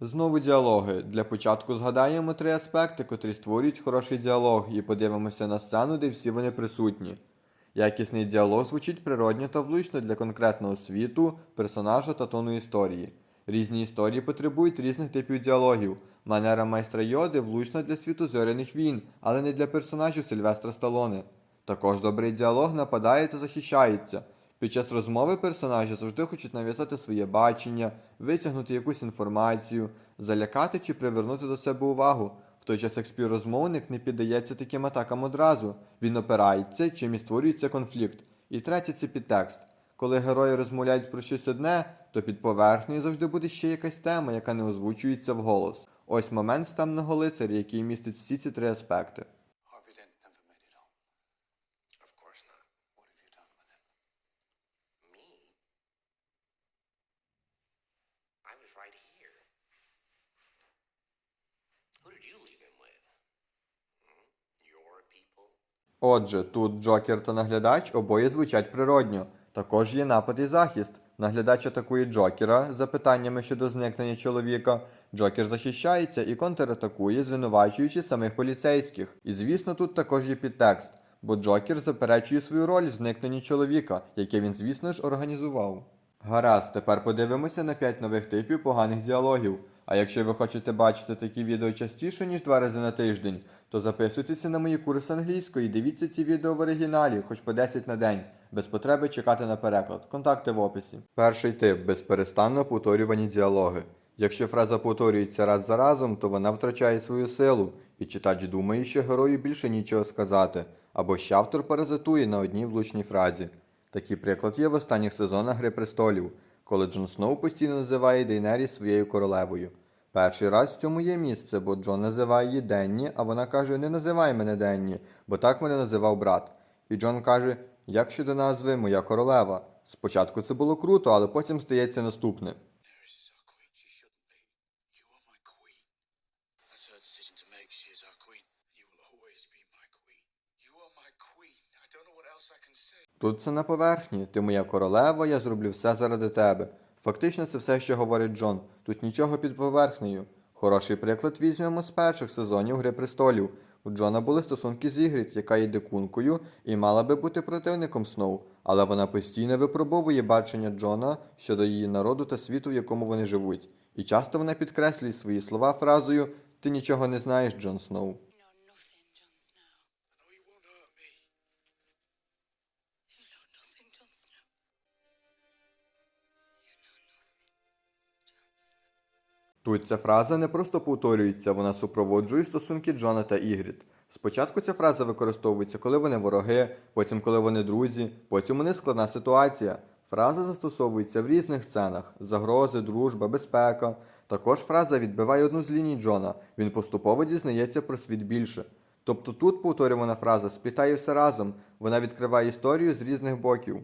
Знову діалоги. Для початку згадаємо три аспекти, котрі створюють хороший діалог, і подивимося на сцену, де всі вони присутні. Якісний діалог звучить природньо та влучно для конкретного світу, персонажа та тону історії. Різні історії потребують різних типів діалогів. Манера майстра Йоди влучна для світу зоряних війн, але не для персонажів Сильвестра Сталоне. Також добрий діалог нападає та захищається. Під час розмови персонажі завжди хочуть нав'язати своє бачення, висягнути якусь інформацію, залякати чи привернути до себе увагу. В той час як співрозмовник не піддається таким атакам одразу, він опирається, чим і створюється конфлікт. І третє це підтекст. Коли герої розмовляють про щось одне, то під поверхнею завжди буде ще якась тема, яка не озвучується вголос. Ось момент з лицаря, який містить всі ці три аспекти. I was right here. Who did you leave him with? Hmm? Your people? Отже, тут Джокер та наглядач обоє звучать природньо. Також є напад і захист. Наглядач атакує Джокера з запитаннями щодо зникнення чоловіка. Джокер захищається і контратакує, звинувачуючи самих поліцейських. І звісно, тут також є підтекст, бо Джокер заперечує свою роль в зникненні чоловіка, яке він, звісно ж, організував. Гаразд, тепер подивимося на 5 нових типів поганих діалогів. А якщо ви хочете бачити такі відео частіше, ніж два рази на тиждень, то записуйтеся на мої курси англійської і дивіться ці відео в оригіналі, хоч по 10 на день, без потреби чекати на переклад. Контакти в описі. Перший тип безперестанно повторювані діалоги. Якщо фраза повторюється раз за разом, то вона втрачає свою силу, і читач думає, що герою більше нічого сказати, або що автор паразитує на одній влучній фразі. Такий приклад є в останніх сезонах Гри престолів, коли Джон Сноу постійно називає Дейнері своєю королевою. Перший раз в цьому є місце, бо Джон називає її Денні, а вона каже: Не називай мене Денні, бо так мене називав брат. І Джон каже: Як щодо назви Моя королева? Спочатку це було круто, але потім стається наступне. Тут це на поверхні. Ти моя королева, я зроблю все заради тебе. Фактично, це все, що говорить Джон. Тут нічого під поверхнею. Хороший приклад візьмемо з перших сезонів Гри престолів. У Джона були стосунки з Ігріт, яка є дикункою і мала би бути противником Сноу, але вона постійно випробовує бачення Джона щодо її народу та світу, в якому вони живуть. І часто вона підкреслює свої слова фразою Ти нічого не знаєш, Джон Сноу. Тут ця фраза не просто повторюється, вона супроводжує стосунки Джона та Ігріт. Спочатку ця фраза використовується, коли вони вороги, потім коли вони друзі, потім у них складна ситуація. Фраза застосовується в різних сценах: загрози, дружба, безпека. Також фраза відбиває одну з ліній Джона. Він поступово дізнається про світ більше. Тобто тут повторювана фраза сплітає все разом, вона відкриває історію з різних боків.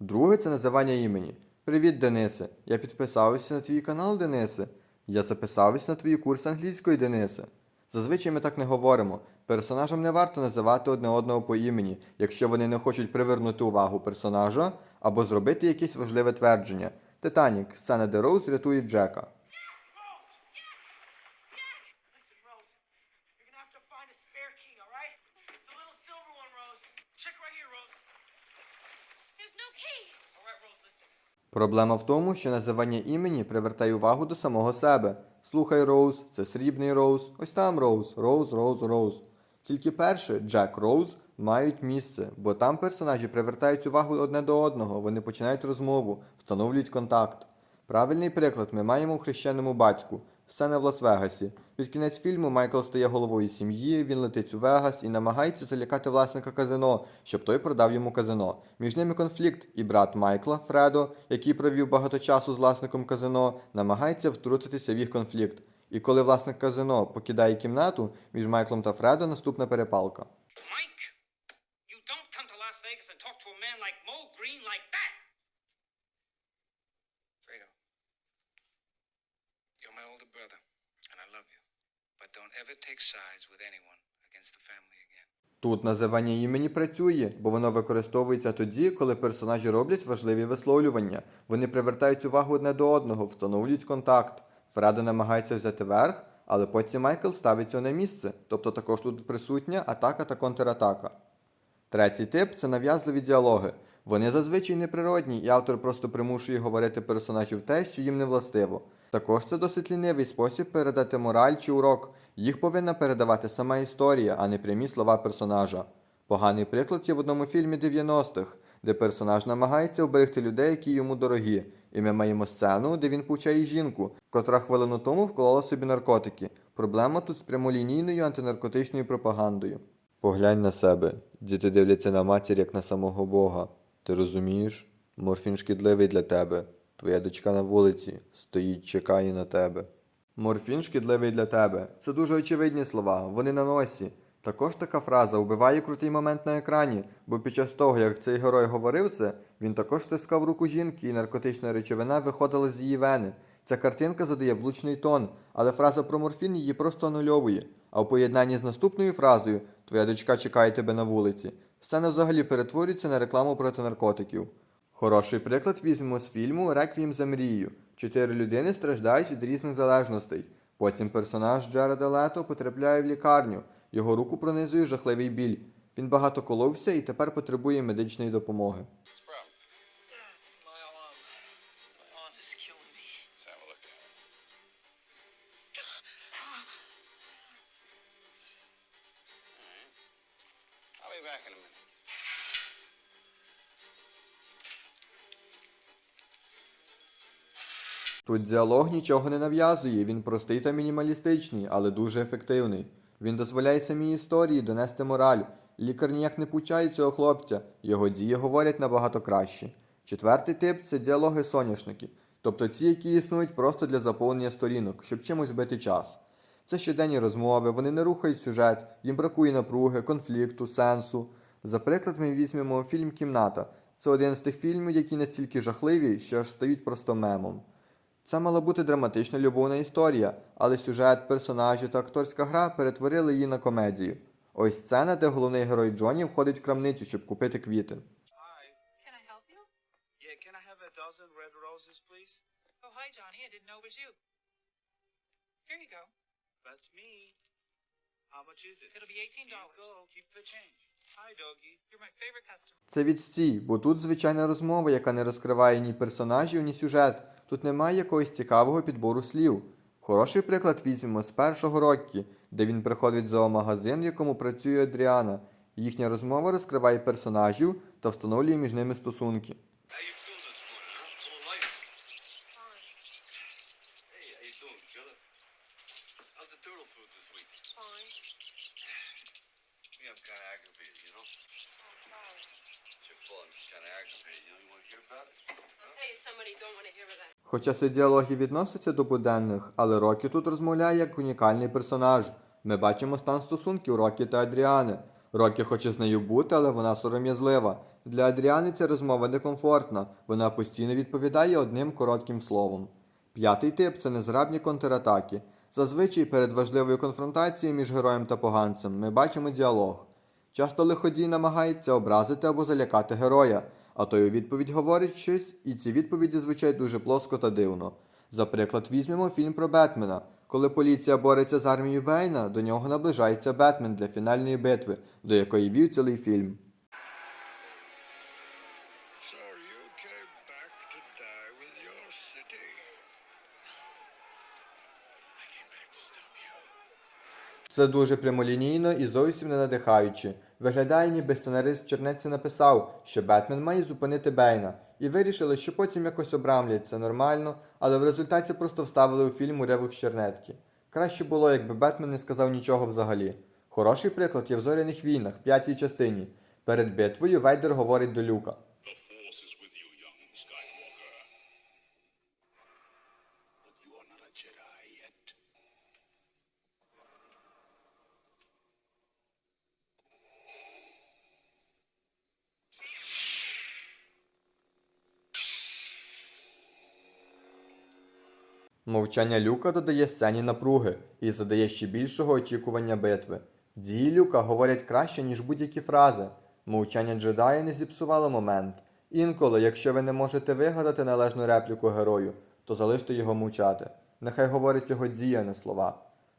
Друге це називання імені. Привіт, Денисе. Я підписався на твій канал, Денисе. Я записався на твої курси англійської, Денисе. Зазвичай ми так не говоримо. Персонажам не варто називати одне одного по імені, якщо вони не хочуть привернути увагу персонажа або зробити якесь важливе твердження. Титанік, сцена, де Роуз рятує Джека. Check. All right, Rose, listen. Проблема в тому, що називання імені привертає увагу до самого себе. Слухай Роуз, це срібний Роуз, ось там Роуз, Роуз, Роуз, Роуз. Тільки перше, Джек Роуз мають місце, бо там персонажі привертають увагу одне до одного, вони починають розмову, встановлюють контакт. Правильний приклад ми маємо в хрещеному батьку. Сцена в Лас-Вегасі. Під кінець фільму Майкл стає головою сім'ї, він летить у Вегас і намагається залякати власника казино, щоб той продав йому казино. Між ними конфлікт, і брат Майкла, Фредо, який провів багато часу з власником казино, намагається втрутитися в їх конфлікт. І коли власник казино покидає кімнату, між Майклом та Фредо наступна перепалка. Mike, you don't come to Las Vegas and talk to a man like Mo Green like that. Don't ever take sides with anyone against the family again. Тут називання імені працює, бо воно використовується тоді, коли персонажі роблять важливі висловлювання. Вони привертають увагу одне до одного, встановлюють контакт. Фредо намагається взяти верх, але потім Майкл ставить його на місце, тобто також тут присутня атака та контратака. Третій тип це нав'язливі діалоги. Вони зазвичай неприродні, і автор просто примушує говорити персонажів те, що їм не властиво. Також це досить лінивий спосіб передати мораль чи урок. Їх повинна передавати сама історія, а не прямі слова персонажа. Поганий приклад є в одному фільмі 90-х, де персонаж намагається оберегти людей, які йому дорогі, і ми маємо сцену, де він повчає жінку, котра хвилину тому вклала собі наркотики. Проблема тут з прямолінійною антинаркотичною пропагандою. Поглянь на себе. Діти дивляться на матір як на самого Бога. Ти розумієш? Морфін шкідливий для тебе. Твоя дочка на вулиці стоїть, чекає на тебе. Морфін шкідливий для тебе. Це дуже очевидні слова, вони на носі. Також така фраза вбиває крутий момент на екрані, бо під час того, як цей герой говорив це, він також стискав руку жінки, і наркотична речовина виходила з її вени. Ця картинка задає влучний тон, але фраза про морфін її просто анульовує. А в поєднанні з наступною фразою Твоя дочка чекає тебе на вулиці. Сцена взагалі перетворюється на рекламу проти наркотиків. Хороший приклад візьмемо з фільму Реквієм за мрією. Чотири людини страждають від різних залежностей. Потім персонаж Джареда Лето потрапляє в лікарню. Його руку пронизує жахливий біль. Він багато коловся і тепер потребує медичної допомоги. Тут діалог нічого не нав'язує, він простий та мінімалістичний, але дуже ефективний. Він дозволяє самій історії донести мораль. Лікар ніяк не пучає цього хлопця, його дії говорять набагато краще. Четвертий тип це діалоги соняшники, тобто ті, які існують просто для заповнення сторінок, щоб чимось бити час. Це щоденні розмови, вони не рухають сюжет, їм бракує напруги, конфлікту, сенсу. За приклад, ми візьмемо фільм Кімната. Це один з тих фільмів, які настільки жахливі, що аж стають просто мемом. Це мала бути драматична любовна історія, але сюжет, персонажі та акторська гра перетворили її на комедію. Ось сцена, де головний герой Джоні входить в крамницю, щоб купити квіти. Oh, hi, Johnny. I didn't know it was you. Here you go. That's me. How much is it? It'll be $18. Here you go. Keep the change. Hi, doggy. You're my favorite customer. Це відстій, бо тут звичайна розмова, яка не розкриває ні персонажів, ні сюжет. Тут немає якогось цікавого підбору слів. Хороший приклад візьмемо з першого Роккі, де він приходить в зоомагазин, в якому працює Адріана. Їхня розмова розкриває персонажів та встановлює між ними стосунки. Fine. Хоча ці діалоги відносяться до буденних, але Рокі тут розмовляє як унікальний персонаж. Ми бачимо стан стосунків Рокі та Адріани. Рокі хоче з нею бути, але вона сором'язлива. Для Адріани ця розмова некомфортна, вона постійно відповідає одним коротким словом. П'ятий тип це незграбні контратаки. Зазвичай перед важливою конфронтацією між героєм та поганцем ми бачимо діалог. Часто лиходій намагається образити або залякати героя, а той у відповідь говорить щось, і ці відповіді звучать дуже плоско та дивно. За приклад, візьмемо фільм про Бетмена. Коли поліція бореться з армією Бейна, до нього наближається Бетмен для фінальної битви, до якої вів цілий фільм. So you came back to die with your city? I came back to stop you. Це дуже прямолінійно і зовсім не надихаюче. Виглядає, ніби сценарист Чернеці написав, що Бетмен має зупинити Бейна, і вирішили, що потім якось обрамлять це нормально, але в результаті просто вставили у фільм уривок Чернетки. Краще було, якби Бетмен не сказав нічого взагалі. Хороший приклад є в зоряних війнах, п'ятій частині. Перед битвою Вейдер говорить до Люка. The Force is with you, young Skywalker. But you are not a Jedi yet. Мовчання Люка додає сцені напруги і задає ще більшого очікування битви. Дії Люка говорять краще, ніж будь-які фрази. Мовчання джедая не зіпсувало момент. Інколи, якщо ви не можете вигадати належну репліку герою, то залиште його мовчати. Нехай говорить його дія, не слова.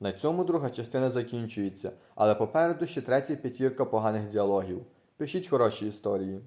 На цьому друга частина закінчується, але попереду ще третя п'ятірка поганих діалогів. Пишіть хороші історії.